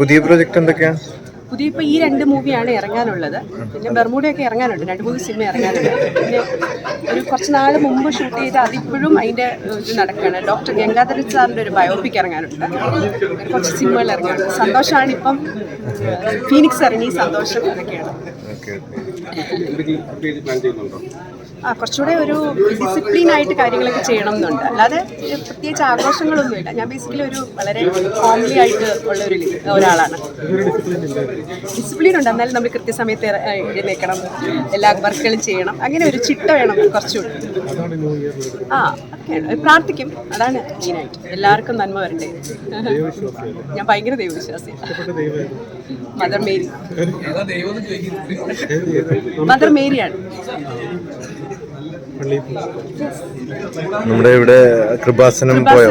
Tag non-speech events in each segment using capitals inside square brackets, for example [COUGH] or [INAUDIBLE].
പുതിയ പ്രൊജക്ട് എന്തൊക്കെയാണ് പുതിയ ഇപ്പോൾ ഈ രണ്ട് മൂവിയാണ് ഇറങ്ങാനുള്ളത്. പിന്നെ ബെർമൂഡയൊക്കെ ഇറങ്ങാനുണ്ട്. രണ്ട് മൂന്ന് സിനിമ ഇറങ്ങാനുണ്ട്. പിന്നെ ഒരു കുറച്ച് നാൾ മുമ്പ് ഷൂട്ട് ചെയ്ത് അതിപ്പോഴും അതിന്റെ ഇത് നടക്കുകയാണ്. ഡോക്ടർ ഗംഗാധരൻ സാറിന്റെ ഒരു ബയോപിക് ഇറങ്ങാനുണ്ട്. കുറച്ച് സിനിമകൾ ഇറങ്ങാനുണ്ട്. സന്തോഷമാണ് ഇപ്പം ഫീനിക്സ് ഇറങ്ങി സന്തോഷം. അതൊക്കെയാണ് കുറച്ചുകൂടെ ഒരു ഡിസിപ്ലിൻ ആയിട്ട് കാര്യങ്ങളൊക്കെ ചെയ്യണം എന്നുണ്ട് അല്ലാതെ പ്രത്യേകിച്ച് ആഘോഷങ്ങളൊന്നുമില്ല. ഞാൻ ബേസിക്കലി ഒരു വളരെ ഹോംലി ആയിട്ട് ഉള്ള ഒരു ഒരാളാണ്. ഡിസിപ്ലിൻ ഉണ്ട് എന്നാലും നമ്മൾ കൃത്യസമയത്ത് എഴുന്നേക്കണം എല്ലാ വർക്കുകളും ചെയ്യണം. അങ്ങനെ ഒരു ചിട്ട വേണം കുറച്ചുകൂടി. ആ ഒക്കെയാണ് പ്രാർത്ഥിക്കും. അതാണ് മെയിനായിട്ട്. എല്ലാവർക്കും നന്മ വരട്ടെ. ഞാൻ ഭയങ്കര ദൈവവിശ്വാസിയാണ് മദർ മേരി മദർ മേരിയാണ് നമ്മുടെ ഇവിടെ കൃപാസനം പോയോ?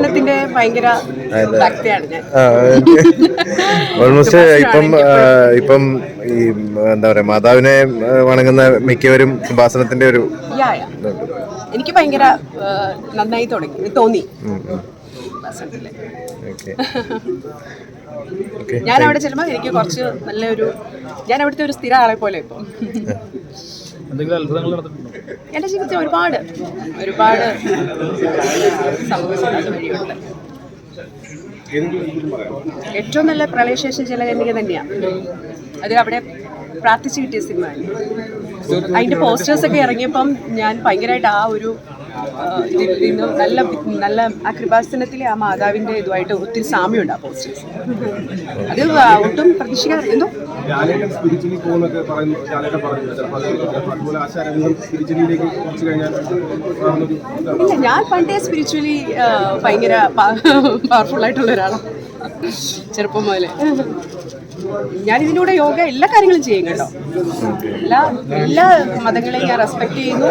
ഓൾമോസ്റ്റ് ഇപ്പം ഇപ്പം ഈ എന്താ പറയാ മാതാവിനെ വണങ്ങുന്ന മിക്കവരും കൃപാസനത്തിന്റെ ഒരു. എനിക്ക് ഭയങ്കര നന്നായി തുടങ്ങി തോന്നി [LAUGHS] ഞാൻ അവിടെ ചെല്ലുമ്പോൾ എനിക്ക് കുറച്ച് നല്ലൊരു ഞാൻ അവിടുത്തെ ഒരു സ്ഥിര ആളെ പോലെ ഇപ്പം. എന്തെങ്കിലും അത്ഭുതങ്ങൾ നടന്നിട്ടുണ്ടോ? എന്റെ ജീവിതത്തിൽ ഒരുപാട്. ഒരുപാട് സംഭവിച്ചത് വഴിയുണ്ട്. ഏറ്റവും നല്ല പ്രളയശേഷം ജലകന്യക തന്നെയാണ് അത് അവിടെ പ്രാർത്ഥിച്ചു കിട്ടിയ സിനിമ അതിന്റെ പോസ്റ്റേഴ്സ് ഒക്കെ ഇറങ്ങിയപ്പം ഞാൻ ഭയങ്കരമായിട്ട് ആ ഒരു ഇതിൽ നല്ല നല്ല ആ കൃപാസനത്തിലെ ആ മാതാവിന്റെ ഇതുമായിട്ട് ഒത്തിരി സാമ്യമുണ്ട് ആ പോസ്റ്റേഴ്സ് അത് ഒട്ടും എന്തോ? ഇതാണ്. ഇല്ല ഞാൻ പണ്ടേ സ്പിരിച്വലി ഭയങ്കര പവർഫുൾ ആയിട്ടുള്ള ഒരാളാണ്. ചെറുപ്പം മുതലേ. ഞാൻ ഇതിലൂടെ യോഗ എല്ലാ കാര്യങ്ങളും ചെയ്യും കേട്ടോ എല്ലാ എല്ലാ മതങ്ങളെയും ഞാൻ റെസ്പെക്ട് ചെയ്യുന്നു.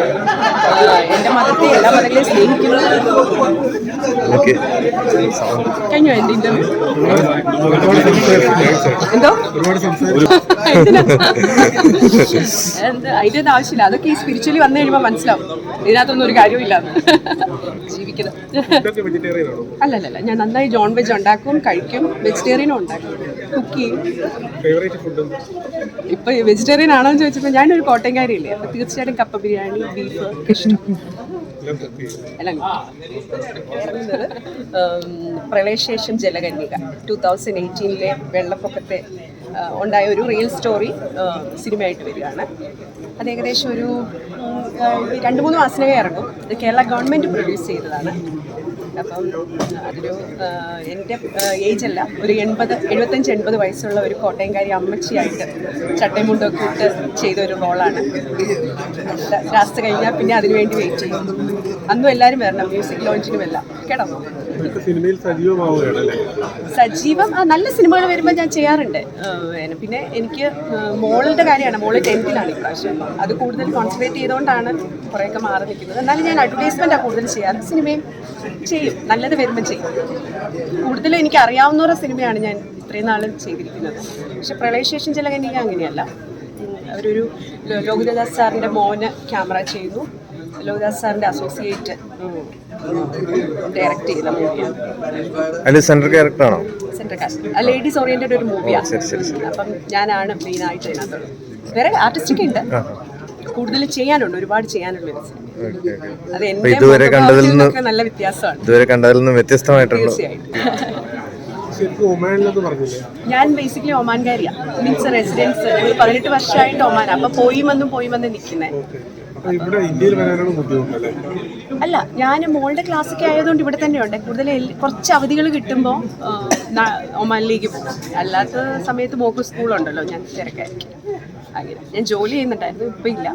എന്റെ മതത്തെ എല്ലാ മതങ്ങളെയും സ്നേഹിക്കുന്നു. കഴിഞ്ഞോ കഴിഞ്ഞു എന്റെ ഇന്റർവ്യൂ എന്തോ? അതിന്റെ ഒന്നും ആവശ്യമില്ല. അതൊക്കെ ഈ സ്പിരിച്വലി വന്നു കഴിയുമ്പോൾ മനസ്സിലാവും. ഇതിനകത്തൊന്നും ഒരു കാര്യമില്ല ജീവിക്കുന്നത് ഇതൊക്കെ വെജിറ്റേറിയൻ ആണോ അല്ലല്ല ഞാൻ നന്നായി ജോൺ വെജ് ഉണ്ടാക്കും കഴിക്കും. വെജിറ്റേറിയനും ഉണ്ടാക്കും. കുക്ക് ചെയ്യും. ഫേവറേറ്റ് ഫുഡും ഇപ്പൊ വെജിറ്റേറിയൻ ആണോ എന്ന് ചോദിച്ചപ്പോൾ ഞാനൊരു കോട്ടയംകാരിയില്ലേ. അപ്പൊ തീർച്ചയായിട്ടും കപ്പ ബിരിയാണി ബീഫ് ഒക്കെ ഇഷ്ടം പ്രളയശേഷം ജലകന്യക. ടൂ തൗസൻഡ് എയ്റ്റീനിലെ വെള്ളപ്പൊക്കത്തെ ഉണ്ടായ ഒരു റിയൽ സ്റ്റോറി സിനിമയായിട്ട് വരികയാണ്. അത് ഏകദേശം ഒരു രണ്ട് മൂന്ന് മാസത്തിനകം ഇറങ്ങും. ഇത് കേരള ഗവൺമെന്റ് പ്രൊഡ്യൂസ് ചെയ്തതാണ്. അപ്പം അതൊരു എന്റെ ഏജ് അല്ല ഒരു എൺപത് എഴുപത്തഞ്ച് എൺപത് വയസ്സുള്ള ഒരു കോട്ടയംകാരി അമ്മച്ചിയായിട്ട് ചട്ടയും മുണ്ടൊക്കെ ഇട്ട് ചെയ്ത ഒരു റോളാണ് ലാസ്റ്റ് കഴിഞ്ഞാൽ പിന്നെ അതിനു വേണ്ടി വെയിറ്റ് ചെയ്യും. അന്നും എല്ലാവരും വരണം മ്യൂസിക് ലോഞ്ചിനും എല്ലാം. കേട്ടോ? സിനിമയിൽ സജീവം നല്ല സിനിമകൾ വരുമ്പോൾ ഞാൻ ചെയ്യാറുണ്ട്. പിന്നെ എനിക്ക് മോളുടെ കാര്യമാണ് മോൾ ടെൻത്തിലാണ് ഇപ്രാവശ്യം. അത് കൂടുതൽ കോൺസെൻട്രേറ്റ് ചെയ്തുകൊണ്ടാണ് കുറേയൊക്കെ മാറി നിൽക്കുന്നത്. എന്നാലും ഞാൻ അഡ്വർടൈസ്മെന്റാണ് കൂടുതൽ ചെയ്യാറ്. സിനിമയും ചെയ്യും. നല്ലത് വരുമ്പോൾ ചെയ്യും. കൂടുതലും എനിക്ക് അറിയാവുന്ന ഒരു സിനിമയാണ് ഞാൻ ഇത്രയും നാളും ചെയ്തിരിക്കുന്നത്. പക്ഷെ പ്രളയശേഷം ചില കന്യക അങ്ങനെയല്ല. അവരൊരു ലോകുദാസ് ലോകിതദാസ് സാറിന്റെ മോന് ക്യാമറ ചെയ്തു ലോകിദാസ് സാറിന്റെ അസോസിയേറ്റ് ഡയറക്റ്റ് ചെയ്ത മൂവിയാണ്. സെൻട്രൽ ക്യാരക്ടർ ആണോ? സെൻട്രൽ ക്യാരക്ടർ ലേഡീസ് ഓറിയന്റഡ് ഒരു മൂവിയാണ് അപ്പം ഞാനാണ് മെയിനായിട്ട് ആയിട്ട് ഇതിനകത്തുള്ളത് വേറെ ആർട്ടിസ്റ്റിക് ഉണ്ട്. കൂടുതൽ ചെയ്യാനുണ്ട്. ഒരുപാട് ചെയ്യാനുള്ള അത് ഇതുവരെ കണ്ടതിൽ നിന്ന് നല്ല വ്യത്യാസമാണ്. ഇതുവരെ കണ്ടതിൽ നിന്ന് വ്യത്യസ്തമായിട്ടുള്ള ഞാൻ ബേസിക്കലി ഒമാൻകാരിയാ. മീൻസ് റെസിഡൻസ് ഞങ്ങൾ പതിനെട്ട് വർഷമായിട്ട് ഒമാൻ അപ്പൊ പോയി വന്നും പോയി വന്ന് നിൽക്കുന്നത് ബുദ്ധിമുട്ടല്ലേ? അല്ല ഞാൻ മോളുടെ ക്ലാസ്സൊക്കെ ആയതുകൊണ്ട് ഇവിടെ തന്നെയുണ്ട്. കൂടുതൽ കുറച്ച് അവധികൾ കിട്ടുമ്പോൾ ഒമാനിലേക്ക് പോകും. അല്ലാത്ത സമയത്ത് മോക്ക് സ്കൂളുണ്ടല്ലോ ഞാൻ തിരക്കായിരിക്കും. അങ്ങനെ. ഞാൻ ജോലി ചെയ്യുന്നുണ്ടായിരുന്നു ഇപ്പം ഇല്ല.